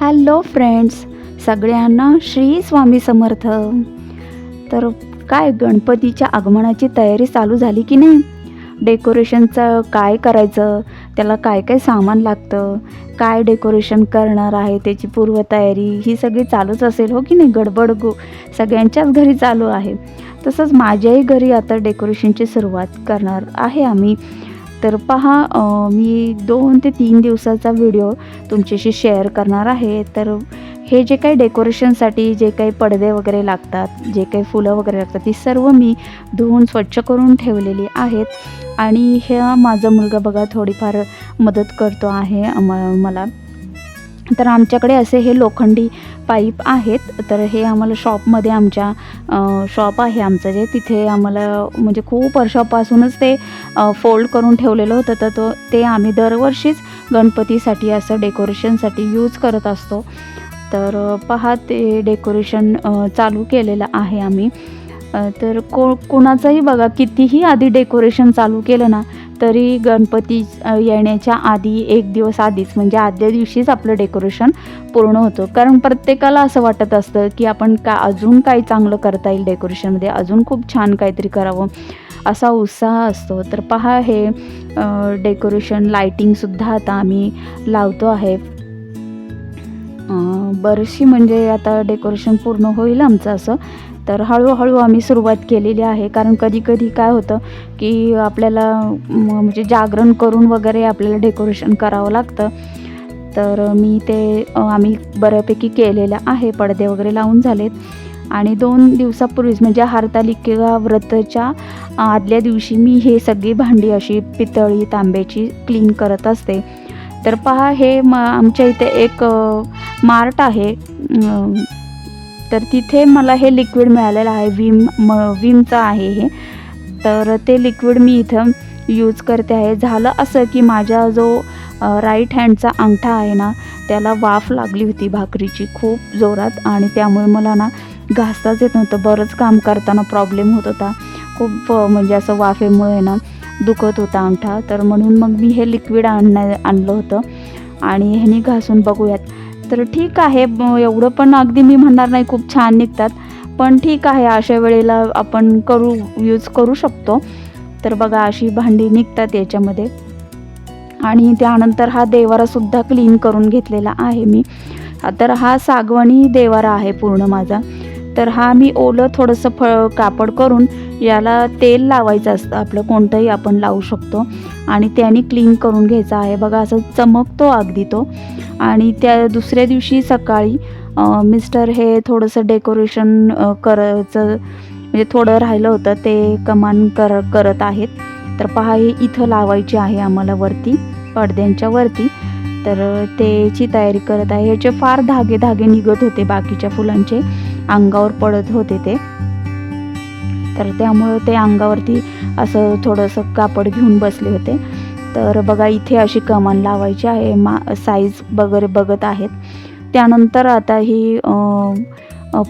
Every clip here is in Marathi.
हॅलो फ्रेंड्स सगळ्यांना श्री स्वामी समर्थ. तर काय गणपतीच्या आगमनाची तयारी चालू झाली की नाही? डेकोरेशनचं काय करायचं? त्याला काय काय सामान लागतं? काय डेकोरेशन करणार आहे त्याची पूर्वतयारी? ही सगळी चालूच असेल हो की नाही? गडबड गो सगळ्यांच्याच घरी चालू आहे. तसंच माझ्याही घरी आता डेकोरेशनची सुरुवात करणार आहे आम्ही. तर पहा मी दोन ते तीन दिवसाचा व्हिडिओ तुमच्याशी शेअर करणार आहे. तर हे जे काही डेकोरेशनसाठी जे काही पडदे वगैरे लागतात जे काही फुलं वगैरे लागतात ती सर्व मी धुवून स्वच्छ करून ठेवलेली आहेत. आणि ह्या माझा मुलगा बघा थोडीफार मदत करतो आहे आम्हा मला. तर आमच्याकडे असे हे लोखंडी पाईप आहेत. तर हे आम्हाला शॉपमध्ये आमच्या शॉप आहे आमचं जे. तिथे आम्हाला म्हणजे खूप वर्षापासूनच ते फोल्ड करून ठेवलेलं होतं. तर तो ते आम्ही दरवर्षीच गणपतीसाठी असं डेकोरेशनसाठी यूज करत असतो. तर पहा ते डेकोरेशन चालू केलेलं आहे आम्ही. तर को कोणाचंही बघा कितीही आधी डेकोरेशन चालू केलं ना तरी गणपती येण्याच्या आधी एक दिवस आधीच म्हणजे आदल्या दिवशीच आपलं डेकोरेशन पूर्ण होतं. कारण प्रत्येकाला असं वाटत असतं की आपण का अजून काय चांगलं करता येईल डेकोरेशनमध्ये अजून खूप छान काहीतरी करावं असा उत्साह असतो. तर पहा हे डेकोरेशन लायटिंगसुद्धा आता आम्ही लावतो आहे. बरीचशी म्हणजे आता डेकोरेशन पूर्ण होईल आमचं असं. तर हळूहळू आम्ही सुरुवात केलेली आहे. कारण कधी कधी काय होतं की आपल्याला म्हणजे जागरण करून वगैरे आपल्याला डेकोरेशन करावं लागतं. तर मी ते आम्ही बऱ्यापैकी केलेलं आहे. पडदे वगैरे लावून झालेत. आणि दोन दिवसापूर्वीच म्हणजे हरतालिका व्रतच्या आदल्या दिवशी मी हे सगळी भांडी अशी पितळी तांब्याची क्लीन करत असते. तर पहा हे म आमच्या इथे एक मार्ट आहे. तर तिथे मला हे लिक्विड मिळालेलं आहे. विम म विमचं आहे हे. तर ते लिक्विड मी इथं यूज करते आहे. झालं असं की माझ्या जो राईट हँडचा अंगठा आहे ना त्याला वाफ लागली होती भाकरीची खूप जोरात आणि त्यामुळे मला ना घासताच येत नव्हतं. बरंच काम करताना प्रॉब्लेम होत होता. खूप म्हणजे असं वाफेमुळे ना दुखत होता अंगठा. तर म्हणून मग मी हे लिक्विड आणण्या आणलं होतं. आणि ह्यानी घासून बघूयात. तर ठीक आहे एवढं पण अगदी मी म्हणणार नाही खूप छान निघतात. पण ठीक आहे अशा वेळेला आपण करू यूज करू शकतो. तर बघा अशी भांडी निघतात याच्यामध्ये. आणि त्यानंतर हा देवारासुद्धा क्लीन करून घेतलेला आहे मी. तर हा सागवणी देवारा आहे पूर्ण माझा. तर हा मी ओलं थोडंसं फळ कापड करून याला तेल लावायचं असतं. आपलं कोणतंही आपण लावू शकतो. आणि त्याने क्लीन करून घ्यायचं आहे. बघा असं चमकतो अगदी तो. आणि त्या दुसऱ्या दिवशी सकाळी मिस्टर हे थोडंसं डेकोरेशन करायचं म्हणजे थोडं राहिलं होतं ते कमान कर करत आहेत. तर पहा हे इथं लावायची आहे आम्हाला वरती पडद्यांच्या वरती. तर त्याची तयारी करत आहे. ह्याचे फार धागे धागे निघत होते बाकीच्या फुलांचे. अंगावर पडत होते ते. तर त्यामुळं ते अंगावरती असं थोडंसं कापड घेऊन बसले होते. तर बघा इथे अशी कमान लावायची आहे. मा साईज वगैरे बघत आहेत. त्यानंतर आता ही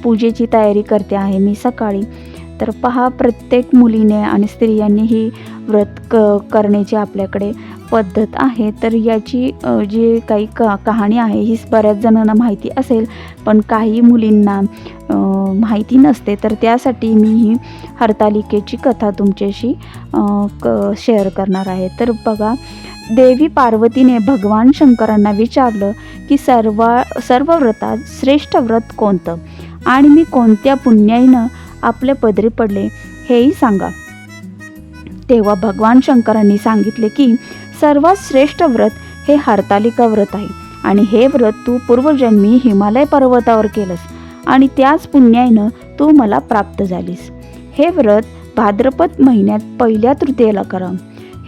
पूजेची तयारी करते आहे मी सकाळी. तर पहा प्रत्येक मुलीने आणि स्त्रियांनी ही व्रत क करण्याची आपल्याकडे पद्धत आहे. तर याची जी काही क कहाणी आहे ही बऱ्याच जणांना माहिती असेल. पण काही मुलींना माहिती नसते. तर त्यासाठी मी ही हरतालिकेची कथा तुमच्याशी क शेअर करणार आहे. तर बघा देवी पार्वतीने भगवान शंकरांना विचारलं की सर्व सर्व व्रतात श्रेष्ठ व्रत कोणतं? आणि मी कोणत्या पुण्याईनं आपल्या पदरी पडले हेही सांगा. तेव्हा भगवान शंकरांनी सांगितले की सर्वात श्रेष्ठ व्रत हे हरतालिका व्रत आहे. आणि हे व्रत तू पूर्वजन्मी हिमालय पर्वतावर केलंस आणि त्याच पुण्यानं तू मला प्राप्त झालीस. हे व्रत भाद्रपद महिन्यात पहिल्या तृतीयेला करा.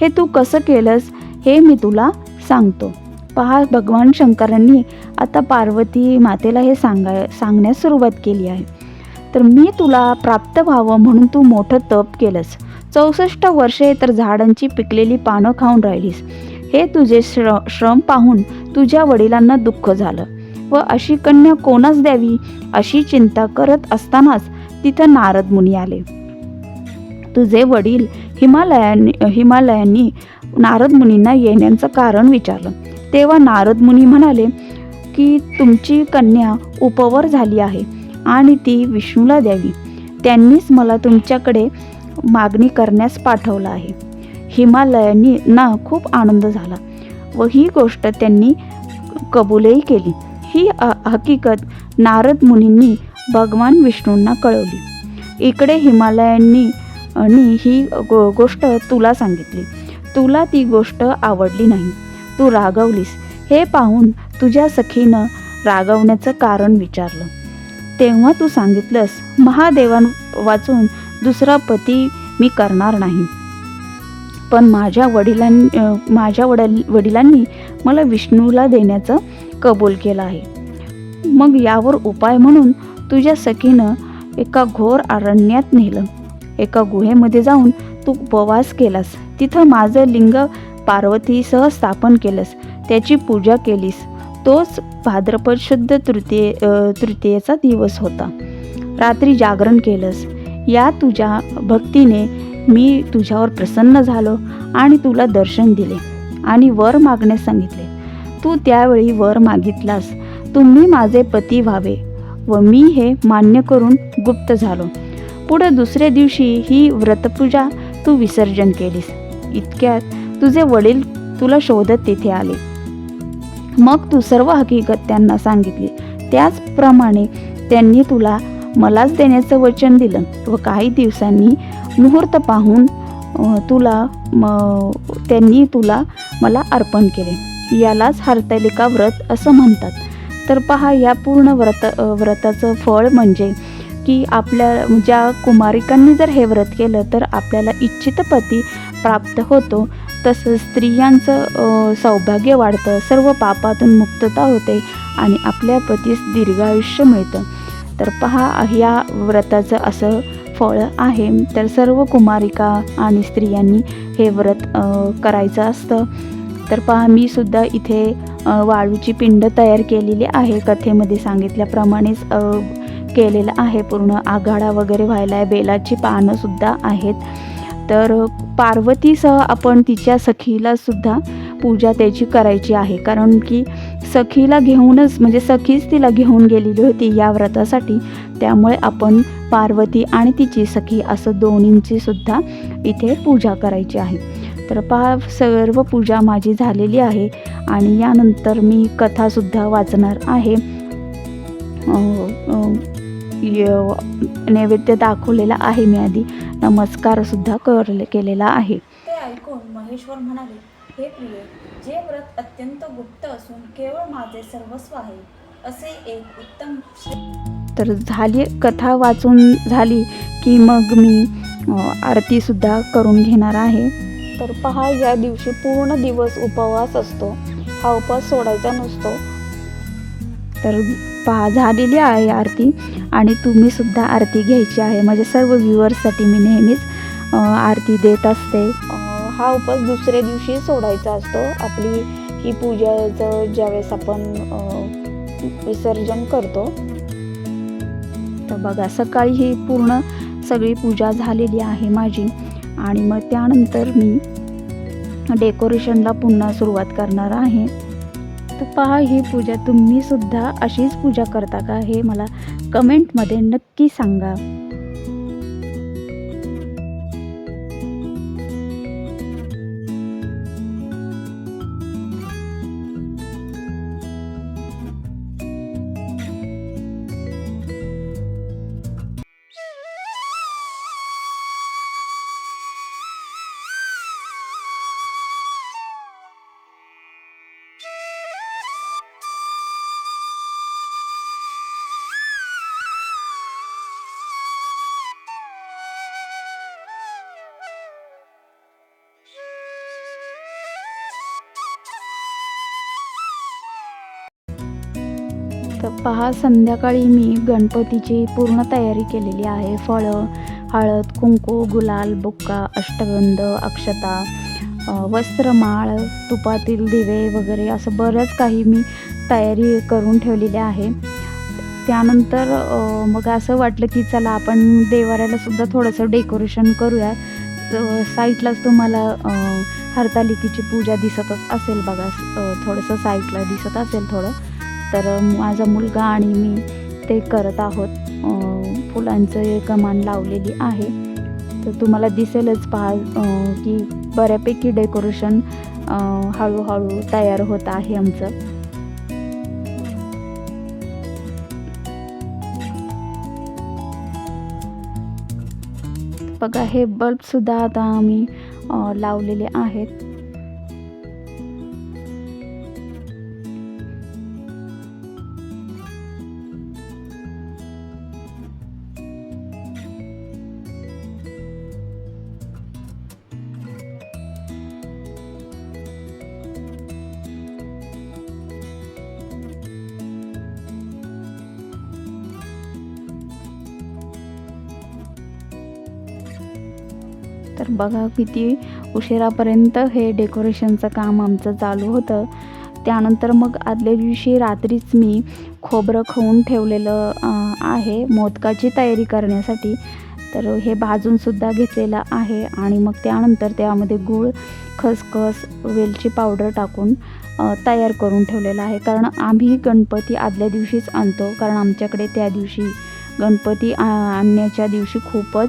हे तू कसं केलंस हे मी तुला सांगतो. पहा भगवान शंकरांनी आता पार्वती मातेला हे सांगाय सांगण्यास सुरुवात केली आहे. तर मी तुला प्राप्त व्हावं म्हणून तू मोठं तप केलंस. चौसष्ट वर्षे तर झाडांची पिकलेली पानं खाऊन राहिलीस. हे तुझे श्र श्रम पाहून तुझ्या वडिलांना दुःख झालं. व अशी कन्या कोणास द्यावी अशी चिंता करत असतानाच तिथं नारद मुनी आले. तुझे वडील हिमालयानी हिमालयांनी नारद मुनींना येण्याचं कारण विचारलं. तेव्हा नारद मुनी म्हणाले की तुमची कन्या उपवर झाली आहे. आणि ती विष्णूला द्यावी. त्यांनीच मला तुमच्याकडे मागणी करण्यास पाठवलं आहे. हिमालयांनी ना खूप आनंद झाला व ही गोष्ट त्यांनी कबूलही केली. ही हकीकत नारद मुनींनी भगवान विष्णूंना कळवली. इकडे हिमालयांनी आणि ही गो गोष्ट तुला सांगितली. तुला ती गोष्ट आवडली नाही. तू रागवलीस. हे पाहून तुझ्या सखीनं रागवण्याचं कारण विचारलं. तेव्हा तू सांगितलंस महादेवान वाचून दुसरा पती मी करणार नाही. पण माझ्या वडिलां माझ्या वडल वडिलांनी मला विष्णूला देण्याचं कबूल केलं आहे. मग यावर उपाय म्हणून तुझ्या सखीनं एका घोर अरण्यात नेलं. एका गुहेमध्ये जाऊन तू उपवास केलास. तिथं माझं लिंग पार्वतीसह स्थापन केलंस. त्याची पूजा केलीस. तोच भाद्रपद शुद्ध तृतीय तृतीयेचा दिवस होता. रात्री जागरण केलंस. या तुझ्या भक्तीने मी तुझ्यावर प्रसन्न झालो आणि तुला दर्शन दिले आणि वर मागण्यास सांगितले. तू त्यावेळी वर मागितलास. तुम्ही माझे पती व्हावे व मी हे मान्य करून गुप्त झालो. पुढे दुसऱ्या दिवशी ही व्रतपूजा तू विसर्जन केलीस. इतक्यात तुझे वडील तुला शोधत तिथे आले. मग तू सर्व हकीकत त्यांना सांगितली. त्याचप्रमाणे त्यांनी तुला मलाच देण्याचं वचन दिलं व काही दिवसांनी मुहूर्त पाहून तुला म त्यांनी तुला मला अर्पण केले. यालाच हरतालिका व्रत असं म्हणतात. तर पहा या पूर्ण व्रत व्रताचं फळ म्हणजे की आपल्या ज्या कुमारिकांनी जर हे व्रत केलं तर आपल्याला इच्छित पती प्राप्त होतो. तसंच स्त्रियांचं सौभाग्य वाढतं सर्व पापातून मुक्तता होते आणि आपल्या पतीस दीर्घायुष्य मिळतं. तर पहा या व्रताचं असं फळ आहे. तर सर्व कुमारिका आणि स्त्रियांनी हे व्रत करायचं असतं. तर पहा मी सुद्धा इथे वाळूची पिंड तयार केलेली आहे. कथेमध्ये सांगितल्याप्रमाणेच केलेलं आहे. पूर्ण आघाडा वगैरे व्हायला आहे बेलाची पानंसुद्धा आहेत. तर पार्वतीसह आपण तिच्या सखीला सुद्धा पूजा त्याची करायची आहे. कारण की सखीला घेऊनच म्हणजे सखीच तिला घेऊन गेलेली होती या व्रतासाठी. त्यामुळे आपण पार्वती आणि तिची सखी असं दोन्हींची सुद्धा इथे पूजा करायची आहे. तर पहा सर्व पूजा माझी झालेली आहे आणि यानंतर मी कथासुद्धा वाचणार आहे. नैवेद्य दाखवलेला आहे. मी आधी नमस्कारसुद्धा करले केलेला आहे. ते ऐकून महेश्वर म्हणाले हे प्रिय जे व्रत अत्यंत गुप्त असून केवळ माझे सर्वस्व आहे असे एक उत्तम तर झाली कथा वाचून झाली की मग मी आरतीसुद्धा करून घेणार आहे. तर पहा या दिवशी पूर्ण दिवस उपवास असतो. हा उपवास सोडायचा नसतो. तर पहा झालेली आहे आरती आणि तुम्ही सुद्धा आरती घ्यायची आहे. माझ्या सर्व व्ह्युअर्ससाठी मी नेहमीच आरती देत असते. हा उपवास दुसऱ्या दिवशी सोडायचा असतो. आपली ही पूजाचं ज्यावेळेस आपण विसर्जन करतो. तर बघा सकाळी ही पूर्ण सगळी पूजा झालेली आहे माझी. आणि मग त्यानंतर मी डेकोरेशनला पुन्हा सुरुवात करणार आहे. तर पहा ही पूजा तुम्ही सुद्धा अशीच पूजा करता का हे मला कमेंटमध्ये नक्की सांगा. तर पहा संध्याकाळी मी गणपतीची पूर्ण तयारी केलेली आहे. फळं हळद कुंकू गुलाल बुक्का अष्टगंध अक्षता वस्त्रमाळ तुपातील दिवे वगैरे असं बरंच काही मी तयारी करून ठेवलेली आहे. त्यानंतर मग असं वाटलं की चला आपण देवाऱ्याला सुद्धा थोडंसं डेकोरेशन करूया. अ, साईडलाच तुम्हाला हरतालिकेची पूजा दिसतच असेल बघा थोडंसं साईडला दिसत असेल थोडं. तर माझा मुलगा आणि मी ते करत आहोत. फुलांचं एक कमान लावलेली आहे. तर तुम्हाला दिसेलच पहा की बऱ्यापैकी डेकोरेशन हळूहळू तयार होत आहे आमचं. बघा हे बल्बसुद्धा आता आम्ही लावलेले आहेत. तर बघा किती उशिरापर्यंत हे डेकोरेशनचं काम आमचं चालू होतं. त्यानंतर मग आदल्या दिवशी रात्रीच मी खोबरं खाऊन ठेवलेलं आहे मोदकाची तयारी करण्यासाठी. तर हे भाजूनसुद्धा घेतलेलं आहे आणि मग त्यानंतर त्यामध्ये गूळ खसखस वेलची पावडर टाकून तयार करून ठेवलेलं आहे. कारण आम्ही गणपती आदल्या दिवशीच आणतो. कारण आमच्याकडे त्या दिवशी गणपती आ- आणण्याच्या दिवशी खूपच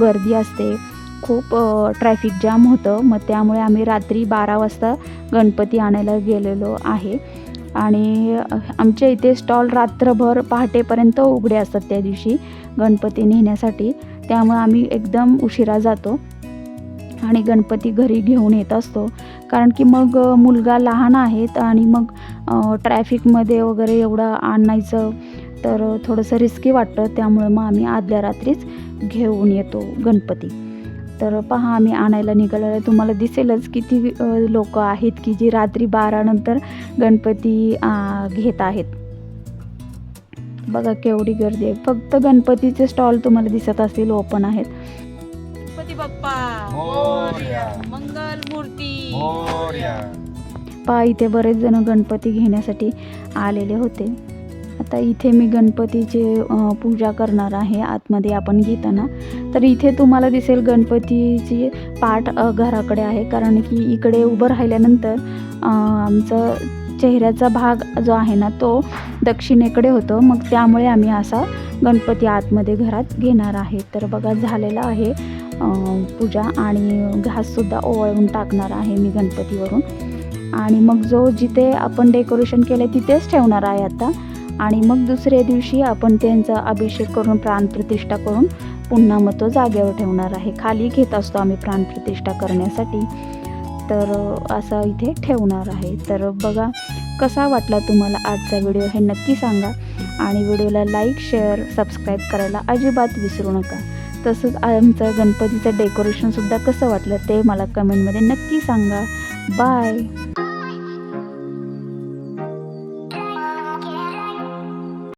गर्दी असते. खूप ट्रॅफिक जाम होतं. मग त्यामुळे आम्ही रात्री बारा वाजता गणपती आणायला गेलेलो आहे. आणि आमच्या इथे स्टॉल रात्रभर पहाटेपर्यंत उघडे असतात त्या दिवशी गणपती नेण्यासाठी. त्यामुळे आम्ही एकदम उशिरा जातो आणि गणपती घरी घेऊन येत असतो. कारण की मग मुलगा लहान आहेत आणि मग ट्रॅफिकमध्ये वगैरे एवढं आणायचं तर थोडंसं रिस्की वाटतं. त्यामुळे मग आम्ही आदल्या रात्रीच घेऊन येतो गणपती. तर पहा आम्ही आणायला निघालेलो आहे. तुम्हाला दिसेलच किती लोक आहेत की जी रात्री बारानंतर गणपती आ, घेत आहेत. बघा केवढी गर्दी आहे. फक्त गणपतीचे स्टॉल तुम्हाला दिसत असतील ओपन आहेत. गणपती बाप्पा! मोरया. मंगल मूर्ती! मोरया. पहा इथे बरेच जण गणपती घेण्यासाठी आलेले होते. आता इथे मी गणपतीचे पूजा करणार आहे. आतमध्ये आपण घेताना तर इथे तुम्हाला दिसेल गणपतीची पाठ घराकडे आहे. कारण की इकडे उभं राहिल्यानंतर आमचं चेहऱ्याचा भाग जो आहे ना तो दक्षिणेकडे होतो. मग त्यामुळे आम्ही असा गणपती आतमध्ये घरात घेणार आहे. तर बघा झालेला आहे पूजा आणि घाससुद्धा ओवाळून टाकणार आहे मी गणपतीवरून. आणि मग जो जिथे आपण डेकोरेशन केलं तिथेच ठेवणार आहे आता. आणि मग दुसऱ्या दिवशी आपण त्यांचा अभिषेक करून प्राणप्रतिष्ठा करून पुन्हा मग तो जागेवर ठेवणार आहे. खाली घेत असतो आम्ही प्राणप्रतिष्ठा करण्यासाठी. तर असा असं इथे ठेवणार आहे. तर बघा कसा वाटला तुम्हाला आजचा व्हिडिओ हे नक्की सांगा. आणि व्हिडिओला लाईक शेअर सबस्क्राईब करायला अजिबात विसरू नका. तसंच आमचं गणपतीचं डेकोरेशनसुद्धा कसं वाटलं ते मला कमेंटमध्ये नक्की सांगा. बाय!